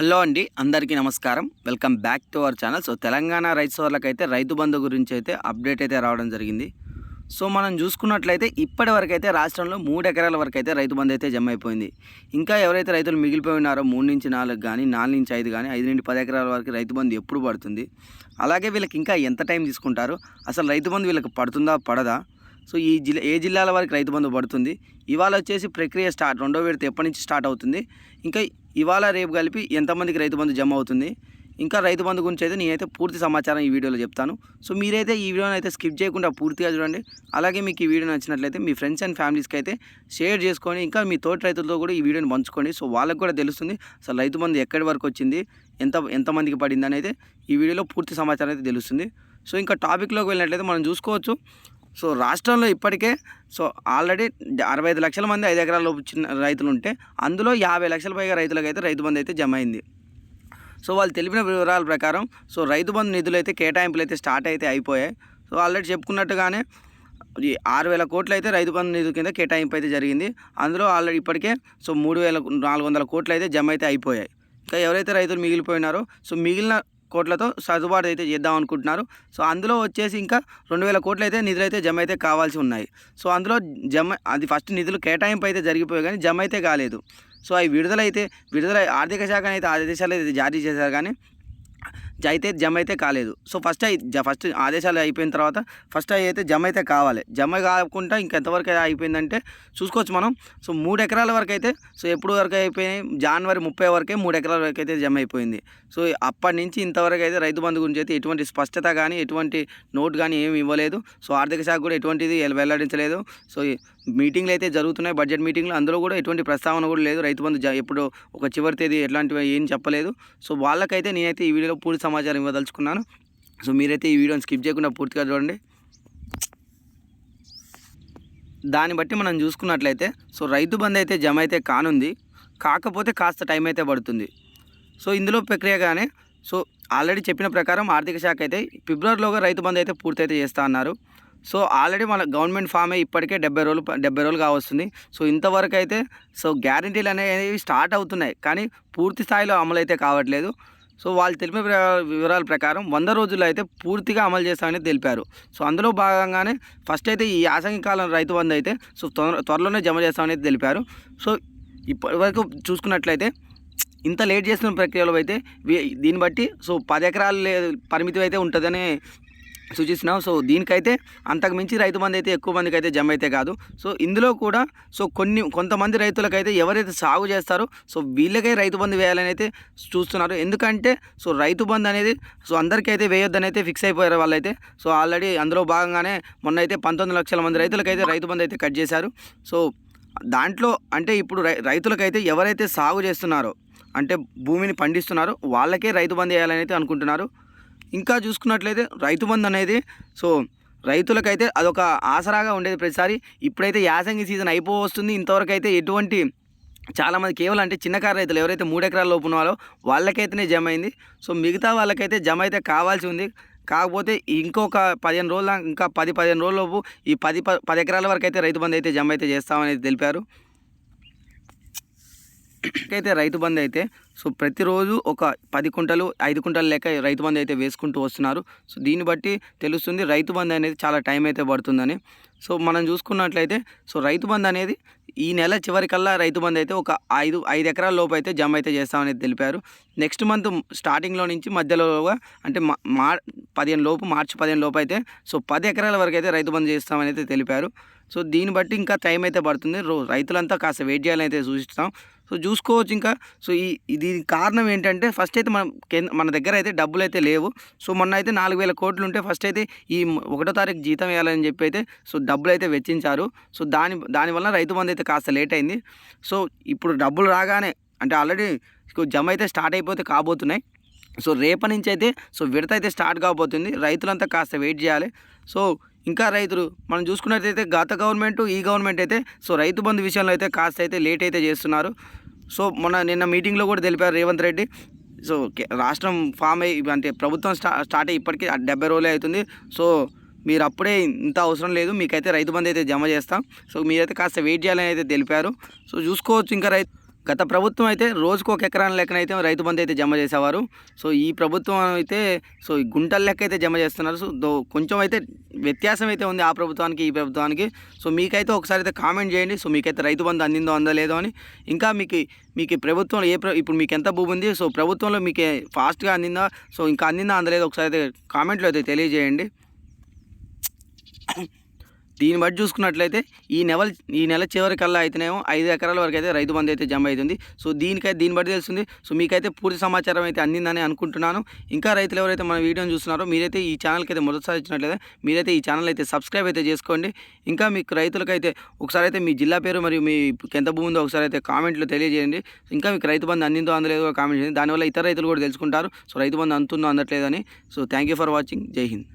Hello అండి అందరికీ నమస్కారం. Welcome back to our channel. So Telangana రైతు సోదరులకైతే రైతు బంధు గురించి అయితే అప్డేట్ అయితే రావడం జరిగింది. సో మనం చూసుకున్నట్లయితే ఇప్పటి వరకు అయితే రాష్ట్రంలో మూడు ఎకరాల వరకు అయితే రైతు బంధు అయితే జమ అయిపోయింది. ఇంకా ఎవరైతే రైతులు మిగిలిపోయి ఉన్నారో మూడు నుంచి నాలుగు కానీ నాలుగు నుంచి ఐదు కానీ ఐదు నుండి పది ఎకరాల వరకు రైతు బంధు ఎప్పుడు పడుతుంది? అలాగే వీళ్ళకి ఇంకా ఎంత టైం తీసుకుంటారు? అసలు రైతు బంధు వీళ్ళకి పడుతుందా పడదా? సో ఈ జిల్లా ఏ జిల్లాల వరకు రైతు బంధు పడుతుంది? ఇవాళ వచ్చేసి ప్రక్రియ స్టార్ట్ రెండో విడత ఎప్పటి నుంచి స్టార్ట్ అవుతుంది? ఇంకా ఇవాళ రేపు కలిపి ఎంతమందికి రైతు బంధు జమ అవుతుంది? ఇంకా రైతు బంధు గురించి అయితే నేనైతే పూర్తి సమాచారం ఈ వీడియోలో చెప్తాను. సో మీరైతే ఈ వీడియోని అయితే స్కిప్ చేయకుండా పూర్తిగా చూడండి. అలాగే మీకు ఈ వీడియో నచ్చినట్లయితే మీ ఫ్రెండ్స్ అండ్ ఫ్యామిలీస్కి అయితే షేర్ చేసుకొని ఇంకా మీ తోటి రైతులతో కూడా ఈ వీడియోని పంచుకోండి. సో వాళ్ళకి కూడా తెలుస్తుంది అసలు రైతు బంధు ఎక్కడి వరకు వచ్చింది ఎంత ఎంతమందికి పడింది అనేది ఈ వీడియోలో పూర్తి సమాచారం అయితే తెలుస్తుంది. సో ఇంకా టాపిక్లోకి వెళ్ళినట్లయితే మనం చూసుకోవచ్చు. సో రాష్ట్రంలో ఇప్పటికే సో ఆల్రెడీ అరవై ఐదు లక్షల మంది ఐదు ఎకరాల లోపు చిన్న రైతులు ఉంటే అందులో యాభై లక్షల పైగా రైతులకు అయితే రైతు బంధు అయితే జమ అయింది. సో వాళ్ళు తెలిపిన వివరాల ప్రకారం సో రైతు బంధు నిధులు అయితే కేటాయింపులు అయితే స్టార్ట్ అయితే అయిపోయాయి. సో ఆల్రెడీ చెప్పుకున్నట్టుగానే ఈ ఆరు వేల కోట్లు అయితే రైతు బంధు నిధుల కింద కేటాయింపు అయితే జరిగింది. అందులో ఆల్రెడీ ఇప్పటికే సో మూడు వేల నాలుగు వందల కోట్లు అయితే జమ అయితే అయిపోయాయి. ఇంకా ఎవరైతే రైతులు మిగిలిపోయినారో సో మిగిలిన కోట్లతో సర్దుబాటు అయితే చేద్దాం అనుకుంటున్నారు సో అందులో వచ్చేసి ఇంకా రెండు వేల కోట్లు అయితే నిధులు అయితే జమ అయితే కావాల్సి ఉన్నాయి. సో అందులో జమ అది ఫస్ట్ నిధులు కేటాయింపు అయితే జరిగిపోయాయి కానీ జమ అయితే కాలేదు. సో అవి విడుదలైతే విడుదల ఆర్థిక శాఖ అయితే ఆదేశాలు అయితే జారీ చేశారు కానీ అయితే జమ అయితే కాలేదు. సో ఫస్ట్ ఫస్ట్ ఆదేశాలు అయిపోయిన తర్వాత ఫస్ట్ అవి అయితే జమ అయితే కావాలి. జమ కాకుండా ఇంకెంతవరకు అయిపోయిందంటే చూసుకోవచ్చు మనం. సో మూడు ఎకరాల వరకు అయితే సో ఎప్పుడు వరకు అయిపోయినాయి? జనవరి ముప్పై వరకే మూడు ఎకరాల వరకు అయితే జమ అయిపోయింది. సో అప్పటి నుంచి ఇంతవరకు అయితే రైతు బంధు గురించి అయితే ఎటువంటి స్పష్టత కానీ ఎటువంటి నోట్ కానీ ఏమి ఇవ్వలేదు. సో ఆర్థిక శాఖ కూడా ఎటువంటిది వెల్లడించలేదు. సో మీటింగ్లు అయితే జరుగుతున్నాయి బడ్జెట్ మీటింగ్లు. అందులో కూడా ఎటువంటి ప్రస్తావన కూడా లేదు. రైతు బంధు ఎప్పుడు ఒక చివరి తేదీ ఎట్లాంటివి ఏం చెప్పలేదు. సో వాళ్ళకైతే నేనైతే ఈ వీడియోలో పూర్తి సమాచారం ఇవ్వదలుచుకున్నాను. సో మీరైతే ఈ వీడియోని స్కిప్ చేయకుండా పూర్తిగా చూడండి. దాన్ని బట్టి మనం చూసుకున్నట్లయితే సో రైతు బంధు అయితే జమ అయితే కానుంది. కాకపోతే కాస్త టైం అయితే పడుతుంది. సో ఇందులో ప్రక్రియగానే సో ఆల్రెడీ చెప్పిన ప్రకారం ఆర్థిక శాఖ అయితే ఫిబ్రవరిలోగా రైతు బంధు అయితే పూర్తయితే చేస్తా అన్నారు. సో ఆల్రెడీ మన గవర్నమెంట్ ఫామ్ ఇప్పటికే డెబ్బై రోజులు డెబ్బై రోజులు కావస్తుంది. సో ఇంతవరకు అయితే సో గ్యారంటీలు అనేవి స్టార్ట్ అవుతున్నాయి. కానీ పూర్తి స్థాయిలో అమలు అయితే కావట్లేదు. సో వాళ్ళు తెలిపిన వివరాల ప్రకారం వంద రోజుల్లో అయితే పూర్తిగా అమలు చేస్తామని తెలిపారు. సో అందులో భాగంగానే ఫస్ట్ అయితే ఈ యాసంగి కాలం రైతు బంధు అయితే సో త్వర త్వరలోనే జమ చేస్తామని తెలిపారు. సో ఇప్పటివరకు చూసుకున్నట్లయితే ఇంత లేట్ చేస్తున్న ప్రక్రియలో అయితే దీన్ని బట్టి సో పది ఎకరాలు పరిమితి అయితే ఉంటుందని సూచిస్తున్నాం. సో దీనికైతే అంతకు మించి రైతు మంది అయితే ఎక్కువ మందికి అయితే జమ అయితే కాదు. సో ఇందులో కూడా సో కొన్ని కొంతమంది రైతులకైతే ఎవరైతే సాగు చేస్తారో సో వీళ్ళకే రైతు బంధు వేయాలని అయితే చూస్తున్నారు. ఎందుకంటే సో రైతు బంధు అనేది సో అందరికీ అయితే వేయొద్దని అయితే ఫిక్స్ అయిపోయారు వాళ్ళైతే. సో ఆల్రెడీ అందులో భాగంగానే మొన్న అయితే పంతొమ్మిది లక్షల మంది రైతులకైతే రైతు బంధు అయితే కట్ చేశారు. సో దాంట్లో అంటే ఇప్పుడు రై రైతులకైతే ఎవరైతే సాగు చేస్తున్నారో అంటే భూమిని పండిస్తున్నారో వాళ్ళకే రైతు బంధు వేయాలని అయితే అనుకుంటున్నారు. ఇంకా చూసుకున్నట్లయితే రైతు బంధు అనేది సో రైతులకైతే అదొక ఆసరాగా ఉండేది ప్రతిసారి. ఇప్పుడైతే యాసంగి సీజన్ అయిపోవస్తుంది. ఇంతవరకు అయితే ఎటువంటి చాలామంది కేవలం అంటే చిన్నకారు రైతులు ఎవరైతే మూడు ఎకరాల లోపు ఉన్నారో వాళ్ళకైతేనే జమ అయింది. సో మిగతా వాళ్ళకైతే జమ అయితే కావాల్సి ఉంది. కాకపోతే ఇంకొక పదిహేను రోజుల ఇంకా పది పదిహేను రోజుల లోపు ఈ పది ప- పది ఎకరాల వరకు అయితే రైతు బంధు అయితే జమ అయితే చేస్తామని తెలిపారు. అయితే రైతు బంధు అయితే సో ప్రతిరోజు ఒక పది కుంటలు ఐదు కుంటలు లెక్క రైతు బంధు అయితే వేసుకుంటూ వస్తున్నారు. సో దీన్ని బట్టి తెలుస్తుంది రైతు బంధు అనేది చాలా టైం అయితే పడుతుందని. సో మనం చూసుకున్నట్లయితే సో రైతు బంధు అనేది ఈ నెల చివరికల్లా రైతు బంధు అయితే ఒక ఐదు ఐదు ఎకరాల లోపు అయితే జమ అయితే చేస్తామని తెలిపారు. నెక్స్ట్ మంత్ స్టార్టింగ్లో నుంచి మధ్యలోగా అంటే మా మా పదిహేను లోపు మార్చి పదిహేను లోపు అయితే సో పది ఎకరాల వరకు అయితే రైతు బంధు చేస్తామని అయితే తెలిపారు. సో దీన్ని బట్టి ఇంకా టైం అయితే పడుతుంది. రో రైతులంతా కాస్త వెయిట్ చేయాలని అయితే సూచిస్తాం. సో చూసుకోవచ్చు ఇంకా. సో ఈ ఇది కారణం ఏంటంటే ఫస్ట్ అయితే మనం కేంద్ర మన దగ్గర అయితే డబ్బులు అయితే లేవు. సో మొన్న అయితే నాలుగు వేల కోట్లు ఉంటే ఫస్ట్ అయితే ఈ ఒకటో తారీఖు జీతం వేయాలని చెప్పి అయితే సో డబ్బులు అయితే వెచ్చించారు. సో దాని దానివల్ల రైతు బంధు అయితే కాస్త లేట్ అయింది. సో ఇప్పుడు డబ్బులు రాగానే అంటే ఆల్రెడీ జమ అయితే స్టార్ట్ అయిపోతే కాబోతున్నాయి. సో రేపటి నుంచి అయితే సో విడత అయితే స్టార్ట్ కాబోతుంది. రైతులంతా కాస్త వెయిట్ చేయాలి. సో ఇంకా రైతులు మనం చూసుకున్నట్లయితే గత గవర్నమెంట్ ఈ గవర్నమెంట్ అయితే సో రైతు బంధు విషయంలో అయితే కాస్త అయితే లేట్ అయితే చేస్తున్నారు. సో మొన్న నిన్న మీటింగ్లో కూడా తెలిపారు రేవంత్ రెడ్డి. సో రాష్ట్రం ఫామ్ అయ్యి అంటే ప్రభుత్వం స్టా స్టార్ట్ అయ్యి ఇప్పటికీ డెబ్బై రోజులే అవుతుంది. సో మీరు అప్పుడే ఇంత అవసరం లేదు. మీకైతే రైతు బంధు అయితే జమ చేస్తాం. సో మీరైతే కాస్త వెయిట్ చేయాలని అయితే తెలిపారు. సో చూసుకోవచ్చు ఇంకా రైతు గత ప్రభుత్వం అయితే రోజుకు ఒక ఎకరాల లెక్కన అయితే రైతు బంధు అయితే జమ చేసేవారు. సో ఈ ప్రభుత్వం అయితే సో ఈ గుంటల లెక్క అయితే జమ చేస్తున్నారు. సో కొంచెం అయితే వ్యత్యాసం అయితే ఉంది ఆ ప్రభుత్వానికి ఈ ప్రభుత్వానికి. సో మీకైతే ఒకసారి అయితే కామెంట్ చేయండి. సో మీకైతే రైతు బంధు అందిందో అందలేదో అని. ఇంకా మీకు మీకు ప్రభుత్వం ప్రభుత్వంలో ఏ ప్ర ఇప్పుడు మీకు ఎంత భూమి ఉంది? సో ప్రభుత్వంలో మీకు ఫాస్ట్గా అందిందా? సో ఇంకా అందిందా అందలేదో? ఒకసారి అయితే కామెంట్లో అయితే తెలియజేయండి. దీన్ని బట్టి చూసుకున్నట్లయితే ఈ నెల ఈ నెల చివరికల్లా అయితేనేమో ఐదు ఎకరాల వరకు అయితే రైతు బంధు అయితే జమ అవుతుంది సో దీనికైతే దీన్ని బట్టి తెలుస్తుంది. సో మీకైతే పూర్తి సమాచారం అయితే అందిందని అనుకుంటున్నాను. ఇంకా రైతులు ఎవరైతే మన వీడియోని చూస్తున్నారో మీరైతే ఈ ఛానల్కి అయితే మొదటిసారి ఇచ్చినట్లయితే మీరైతే ఈ ఛానల్ అయితే సబ్స్క్రైబ్ అయితే చేసుకోండి. ఇంకా మీకు రైతులకైతే ఒకసారి అయితే మీ జిల్లా పేరు మరియు మీ ఎంత భూమి ఉందో ఒకసారి అయితే కామెంట్లో తెలియజేయండి. ఇంకా మీకు రైతు బంధు అందిందో అందలేదో కామెంట్ చేయండి. దానివల్ల ఇతర రైతులు కూడా తెలుసుకుంటారు. సో రైతు బంధు అందుతుందో అందట్లేదని. So thank you for watching. జై హింద్.